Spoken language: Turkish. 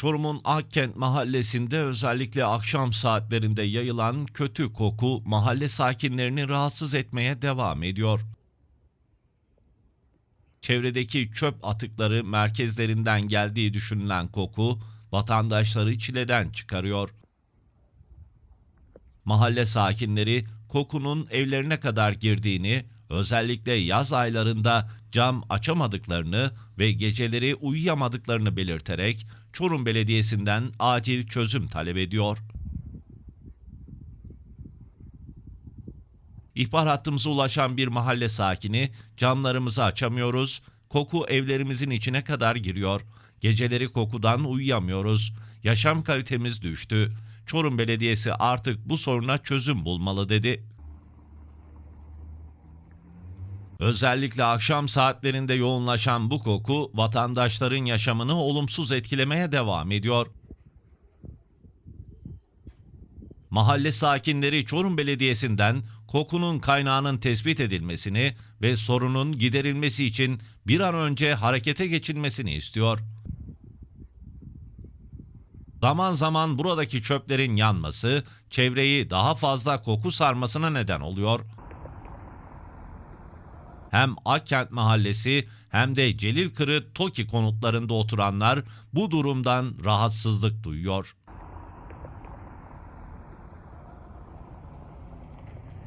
Çorum'un Akkent mahallesinde özellikle akşam saatlerinde yayılan kötü koku mahalle sakinlerini rahatsız etmeye devam ediyor. Çevredeki çöp atıkları merkezlerinden geldiği düşünülen koku vatandaşları çileden çıkarıyor. Mahalle sakinleri kokunun evlerine kadar girdiğini, özellikle yaz aylarında cam açamadıklarını ve geceleri uyuyamadıklarını belirterek Çorum Belediyesi'nden acil çözüm talep ediyor. İhbar hattımıza ulaşan bir mahalle sakini, camlarımızı açamıyoruz, koku evlerimizin içine kadar giriyor. Geceleri kokudan uyuyamıyoruz. Yaşam kalitemiz düştü. Çorum Belediyesi artık bu soruna çözüm bulmalı dedi. Özellikle akşam saatlerinde yoğunlaşan bu koku vatandaşların yaşamını olumsuz etkilemeye devam ediyor. Mahalle sakinleri Çorum Belediyesi'nden kokunun kaynağının tespit edilmesini ve sorunun giderilmesi için bir an önce harekete geçilmesini istiyor. Zaman zaman buradaki çöplerin yanması çevreyi daha fazla koku sarmasına neden oluyor. Hem Akkent Mahallesi hem de Celilkırı Toki konutlarında oturanlar bu durumdan rahatsızlık duyuyor.